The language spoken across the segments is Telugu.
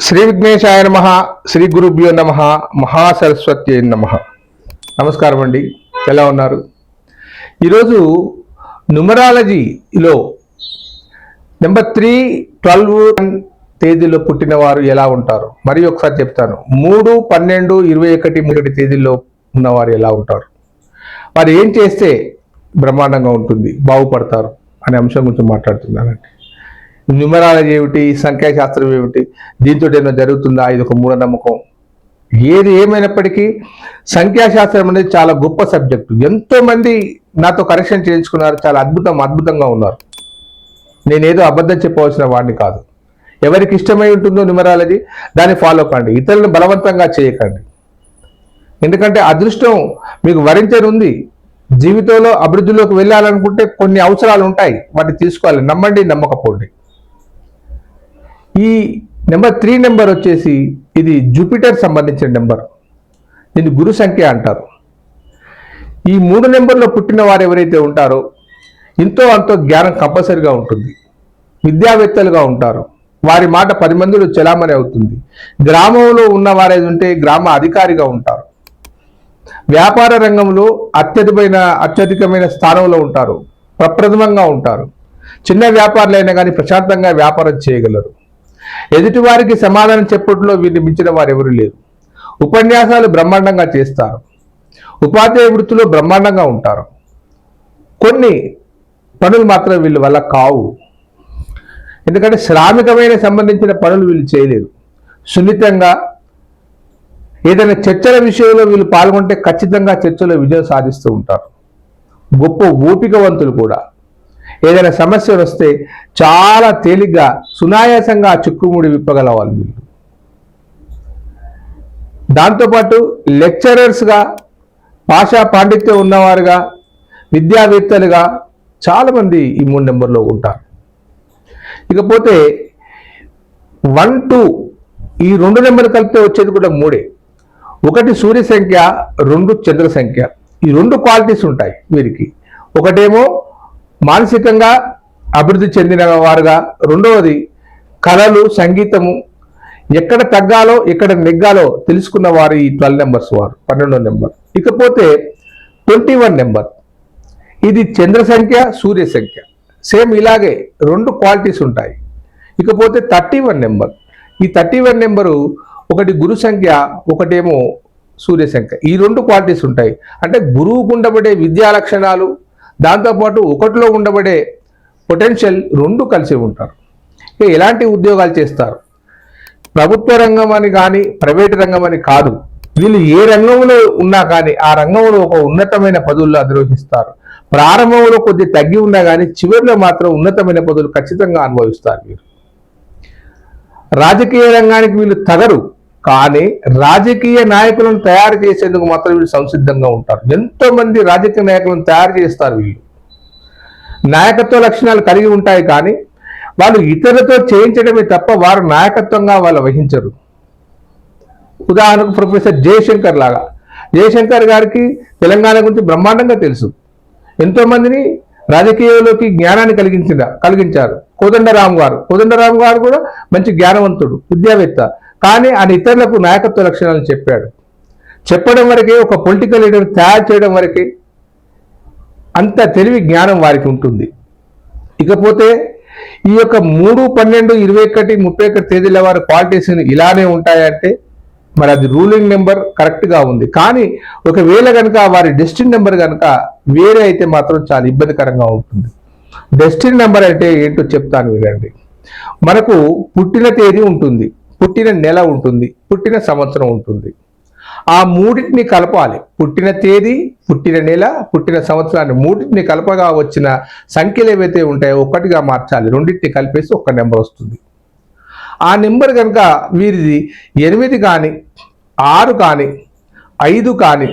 శ్రీ విఘ్నేశాయ నమ శ్రీ గురుభ్యో నమ మహాసరస్వతి నమ. నమస్కారం అండి. ఎలా ఉన్నారు? ఈరోజు న్యూమరాలజీలో నెంబర్ త్రీ ట్వెల్వ్ తేదీలో పుట్టిన వారు ఎలా ఉంటారు? మరి ఒకసారి చెప్తాను. మూడు పన్నెండు ఇరవై ఒకటి మూడు తేదీల్లో ఉన్నవారు ఎలా ఉంటారు? వారు ఏం చేస్తే బ్రహ్మాండంగా ఉంటుంది బాగుపడతారు అనే అంశం గురించి మాట్లాడుతున్నానండి. న్యూమరాలజీ ఏమిటి సంఖ్యాశాస్త్రం ఏమిటి దీంతో ఏమైనా జరుగుతుందా? ఇది ఒక మూఢనమ్మకం. ఏది ఏమైనప్పటికీ సంఖ్యాశాస్త్రం అనేది చాలా గొప్ప సబ్జెక్టు. ఎంతోమంది నాతో కరెక్షన్ చేయించుకున్నారు చాలా అద్భుతం అద్భుతంగా ఉన్నారు. నేనేదో అబద్ధం చెప్పవలసిన వాడిని కాదు. ఎవరికి ఇష్టమై ఉంటుందో న్యూమరాలజీ దాన్ని ఫాలో కండి ఇతరులను బలవంతంగా చేయకండి. ఎందుకంటే అదృష్టం మీకు వరించనుంది జీవితంలో అభివృద్ధిలోకి వెళ్ళాలనుకుంటే కొన్ని అవసరాలు ఉంటాయి. వాటిని తీసుకోవాలి. నమ్మండి నమ్మకపోండి. ఈ నెంబర్ త్రీ నెంబర్ వచ్చేసి ఇది జూపిటర్ సంబంధించిన నెంబర్. దీన్ని గురు సంఖ్య అంటారు. ఈ మూడు నెంబర్లో పుట్టిన వారు ఎవరైతే ఉంటారో ఎంతో అంతో జ్ఞానం కంపల్సరిగా ఉంటుంది. విద్యావేత్తలుగా ఉంటారు. వారి మాట పది మందిలో చెలామణి అవుతుంది. గ్రామంలో ఉన్న వారేది ఉంటే గ్రామ అధికారిగా ఉంటారు. వ్యాపార రంగంలో అత్యధికమైన అత్యధికమైన స్థానంలో ఉంటారు. ప్రప్రథమంగా ఉంటారు. చిన్న వ్యాపారులైనా కానీ ప్రశాంతంగా వ్యాపారం చేయగలరు. ఎదుటివారికి సమాధానం చెప్పట్లో వీరిని మించిన వారు ఎవరు లేరు. ఉపన్యాసాలు బ్రహ్మాండంగా చేస్తారు. ఉపాధ్యాయ వృత్తిలో బ్రహ్మాండంగా ఉంటారు. కొన్ని పనులు మాత్రం వీళ్ళ వల్ల కావు. ఎందుకంటే శ్రామికమైన సంబంధించిన పనులు వీళ్ళు చేయలేరు. సున్నితంగా ఏదైనా చర్చల విషయంలో వీళ్ళు పాల్గొంటే ఖచ్చితంగా చర్చలో విజయం సాధిస్తూ ఉంటారు. గొప్ప ఓపికవంతులు కూడా. ఏదైనా సమస్య వస్తే చాలా తేలిగ్గా సునాయాసంగా చిక్కుముడి విప్పగల వాళ్ళు వీళ్ళు దాంతోపాటు లెక్చరర్స్గా భాషా పాండిత్యం ఉన్నవారుగా విద్యావేత్తలుగా చాలామంది ఈ మూడు నెంబర్లో ఉంటారు. ఇకపోతే వన్ టూ ఈ రెండు నెంబర్ కలిపితే వచ్చేది కూడా మూడే. ఒకటి సూర్య సంఖ్య రెండు చంద్ర సంఖ్య. ఈ రెండు క్వాలిటీస్ ఉంటాయి వీరికి. ఒకటేమో మానసికంగా అభివృద్ధి చెందిన వారుగా రెండవది కళలు సంగీతము ఎక్కడ తగ్గాలో ఎక్కడ నెగ్గాలో తెలుసుకున్న వారు ఈ ట్వెల్వ్ నెంబర్స్ వారు పన్నెండో నెంబర్ ఇకపోతే ట్వంటీ వన్ నెంబర్ ఇది చంద్ర సంఖ్య సూర్య సంఖ్య. సేమ్ ఇలాగే రెండు క్వాలిటీస్ ఉంటాయి. ఇకపోతే థర్టీ వన్ నెంబర్ ఈ థర్టీ వన్ నెంబరు ఒకటి గురు సంఖ్య ఒకటేమో సూర్య సంఖ్య. ఈ రెండు క్వాలిటీస్ ఉంటాయి. అంటే గురువుకు ఉండబడే విద్యా లక్షణాలు దాంతోపాటు ఒకటిలో ఉండబడే పొటెన్షియల్ రెండు కలిసి ఉంటారు. ఇక ఎలాంటి ఉద్యోగాలు చేస్తారు? ప్రభుత్వ రంగం అని కానీ ప్రైవేట్ రంగం అని కాదు. వీళ్ళు ఏ రంగంలో ఉన్నా కానీ ఆ రంగంలో ఒక ఉన్నతమైన పదవుల్లో అధిరోహిస్తారు. ప్రారంభంలో కొద్ది తగ్గి ఉన్నా కానీ చివరిలో మాత్రం ఉన్నతమైన పదవులు ఖచ్చితంగా అనుభవిస్తారు వీరు. రాజకీయ రంగానికి వీళ్ళు తగరు. కానీ రాజకీయ నాయకులను తయారు చేసేందుకు మాత్రం వీళ్ళు సంసిద్ధంగా ఉంటారు. ఎంతో మంది రాజకీయ నాయకులను తయారు చేస్తారు వీళ్ళు. నాయకత్వ లక్షణాలు కలిగి ఉంటాయి కానీ వాళ్ళు ఇతరులతో చేయించడమే తప్ప వారు నాయకత్వంగా వాళ్ళు వహించరు. ఉదాహరణకు ప్రొఫెసర్ జయశంకర్ లాగా. జయశంకర్ గారికి తెలంగాణ గురించి బ్రహ్మాండంగా తెలుసు. ఎంతో మందిని రాజకీయాల్లోకి జ్ఞానాన్ని కలిగించిన కలిగించారు. కోదండరామ్ గారు. కోదండరామ్ గారు కూడా మంచి జ్ఞానవంతుడు విద్యావేత్త. కానీ ఆయన ఇతరులకు నాయకత్వ లక్షణాలను చెప్పాడు. చెప్పడం వరకే ఒక పొలిటికల్ లీడర్ తయారు చేయడం వరకే అంత తెలివి జ్ఞానం వారికి ఉంటుంది. ఇకపోతే ఈ యొక్క మూడు పన్నెండు ఇరవై ఒకటి ముప్పై ఒకటి తేదీల వారి క్వాలిటీస్ ఇలానే ఉంటాయంటే మరి అది రూలింగ్ నెంబర్ కరెక్ట్గా ఉంది. కానీ ఒకవేళ కనుక వారి డెస్టిన్ నెంబర్ కనుక వేరే అయితే మాత్రం చాలా ఇబ్బందికరంగా ఉంటుంది. డెస్టిన్ నెంబర్ అంటే ఏంటో చెప్తాను వినండి. మనకు పుట్టిన తేదీ ఉంటుంది. పుట్టిన నెల ఉంటుంది పుట్టిన సంవత్సరం ఉంటుంది. ఆ మూడింటిని కలపాలి. పుట్టిన తేదీ పుట్టిన నెల పుట్టిన సంవత్సరాన్ని మూడింటిని కలపగా వచ్చిన సంఖ్యలు ఏవైతే ఉంటాయో ఒక్కటిగా మార్చాలి. రెండింటిని కలిపేసి ఒక్క నెంబర్ వస్తుంది. ఆ నెంబర్ కనుక వీరిది ఎనిమిది కానీ ఆరు కానీ ఐదు కానీ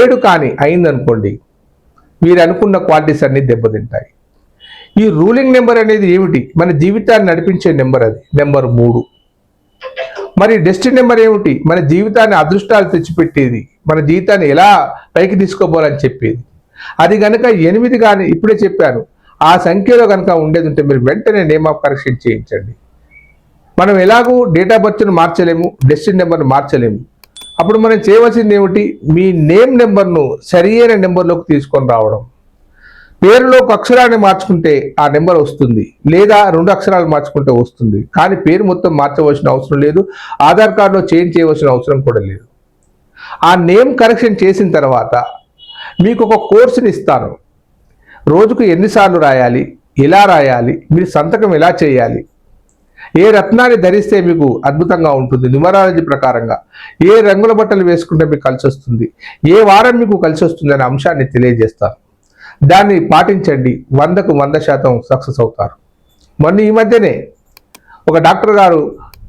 ఏడు కానీ అయిందనుకోండి మీరు అనుకున్న క్వాలిటీస్ అన్నీ దెబ్బతింటాయి. ఈ రూలింగ్ నెంబర్ అనేది ఏమిటి? మన జీవితాన్ని నడిపించే నెంబర్ అది. నెంబర్ మూడు. మరి డెస్టిన్ నెంబర్ ఏమిటి? మన జీవితాన్ని అదృష్టాలు తెచ్చిపెట్టేది. మన జీవితాన్ని ఎలా పైకి తీసుకోపోవాలని చెప్పేది. అది కనుక ఎనిమిది కానీ ఇప్పుడే చెప్పాను. ఆ సంఖ్యలో కనుక ఉండేది ఉంటే మీరు వెంటనే నేమ్ ఆఫ్ కరెక్షన్ చేయించండి. మనం ఎలాగూ డేట్ ఆఫ్ బర్త్ను మార్చలేము డెస్టిన్ నెంబర్ను మార్చలేము. అప్పుడు మనం చేయవలసింది ఏమిటి? మీ నేమ్ నెంబర్ను సరియైన నెంబర్లోకి తీసుకొని రావడం. పేరులో ఒక అక్షరాన్ని మార్చుకుంటే ఆ నెంబర్ వస్తుంది. లేదా రెండు అక్షరాలు మార్చుకుంటే వస్తుంది. కానీ పేరు మొత్తం మార్చవలసిన అవసరం లేదు. ఆధార్ కార్డులో చేంజ్ చేయవలసిన అవసరం కూడా లేదు. ఆ నేమ్ కరెక్షన్ చేసిన తర్వాత మీకు ఒక కోర్సుని ఇస్తాను. రోజుకు ఎన్నిసార్లు రాయాలి? ఎలా రాయాలి? మీరు సంతకం ఎలా చేయాలి? ఏ రత్నాన్ని ధరిస్తే మీకు అద్భుతంగా ఉంటుంది? న్యూమరాలజీ ప్రకారంగా ఏ రంగుల బట్టలు వేసుకుంటే మీకు కలిసి వస్తుంది ఏ వారం మీకు కలిసి వస్తుంది అనే అంశాన్ని తెలియజేస్తాను. దాన్ని పాటించండి. వందకు వంద శాతం సక్సెస్ అవుతారు. మొన్న ఈ మధ్యనే ఒక డాక్టర్ గారు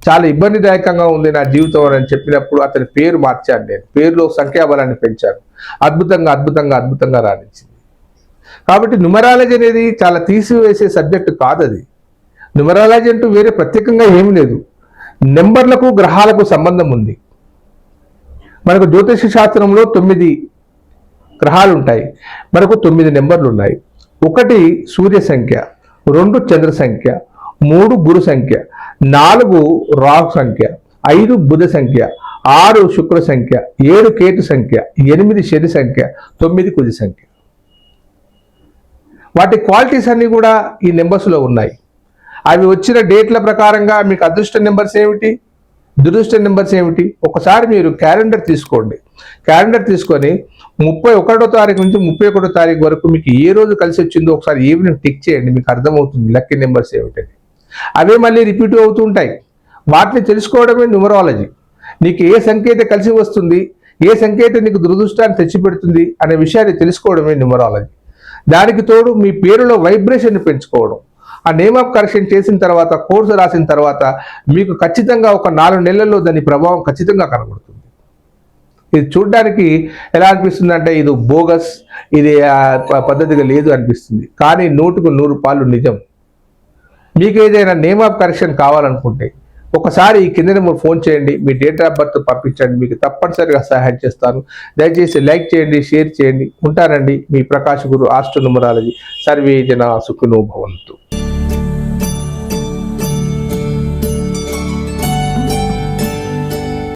చాలా ఇబ్బందిదాయకంగా ఉంది నా జీవితం అని చెప్పినప్పుడు అతని పేరు మార్చాను నేను. పేరులో సంఖ్యాబలాన్ని పెంచాను. అద్భుతంగా అద్భుతంగా అద్భుతంగా రాణించింది. కాబట్టి న్యూమరాలజీ అనేది చాలా తీసివేసే సబ్జెక్ట్ కాదు అది న్యూమరాలజీ అంటూ వేరే ప్రత్యేకంగా ఏమీ లేదు. నెంబర్లకు గ్రహాలకు సంబంధం ఉంది. మనకు జ్యోతిష శాస్త్రంలో తొమ్మిది గ్రహాలు ఉంటాయి మనకు తొమ్మిది నెంబర్లు ఉన్నాయి ఒకటి సూర్య సంఖ్య రెండు చంద్ర సంఖ్య మూడు గురు సంఖ్య నాలుగు రాహు సంఖ్య ఐదు బుధ సంఖ్య ఆరు శుక్ర సంఖ్య ఏడు కేతు సంఖ్య ఎనిమిది శని సంఖ్య తొమ్మిది కుది సంఖ్య. వాటి క్వాలిటీస్ అన్నీ కూడా ఈ నెంబర్స్లో ఉన్నాయి. అవి వచ్చిన డేట్ల ప్రకారంగా మీకు అదృష్ట నెంబర్స్ ఏమిటి? దురదృష్ట నెంబర్స్ ఏమిటి? ఒకసారి మీరు క్యాలెండర్ తీసుకోండి. క్యాలెండర్ తీసుకొని ముప్పై ఒకటో తారీఖు నుంచి ముప్పై ఒకటో తారీఖు వరకు మీకు ఏ రోజు కలిసి వచ్చిందో ఒకసారి ఈవినింగ్ టిక్ చేయండి మీకు అర్థమవుతుంది లక్కీ నెంబర్స్ ఏమిటని. అవే మళ్ళీ రిపీట్ అవుతూ ఉంటాయి. వాటిని తెలుసుకోవడమే న్యూమరాలజీ. నీకు ఏ సంకేతం కలిసి వస్తుంది ఏ సంకేతం నీకు దురదృష్టాన్ని తెచ్చిపెడుతుంది అనే విషయాన్ని తెలుసుకోవడమే న్యూమరాలజీ. దానికి తోడు మీ పేరులో వైబ్రేషన్ పెంచుకోవడం. ఆ నేమ్ ఆఫ్ కరెక్షన్ చేసిన తర్వాత కోర్సు రాసిన తర్వాత మీకు ఖచ్చితంగా ఒక నాలుగు నెలల్లో దాని ప్రభావం ఖచ్చితంగా కనబడుతుంది. ఇది చూడడానికి ఎలా అనిపిస్తుంది అంటే ఇది బోగస్ ఇది ప- పద్ధతిగా లేదు అనిపిస్తుంది. కానీ నూటుకు నూరు పాలు నిజం. మీకు ఏదైనా నేమ్ ఆఫ్ కరెక్షన్ కావాలనుకుంటే ఒకసారి ఈ కింద నెంబర్ ఫోన్ చేయండి మీ డేట్ ఆఫ్ బర్త్ పంపించండి మీకు తప్పనిసరిగా సహాయం చేస్తాను. దయచేసి లైక్ చేయండి షేర్ చేయండి ఉంటానండి మీ ప్రకాశ్ గురు ఆస్ట్రో న్యూమరాలజీ సర్వే జన భవంతు.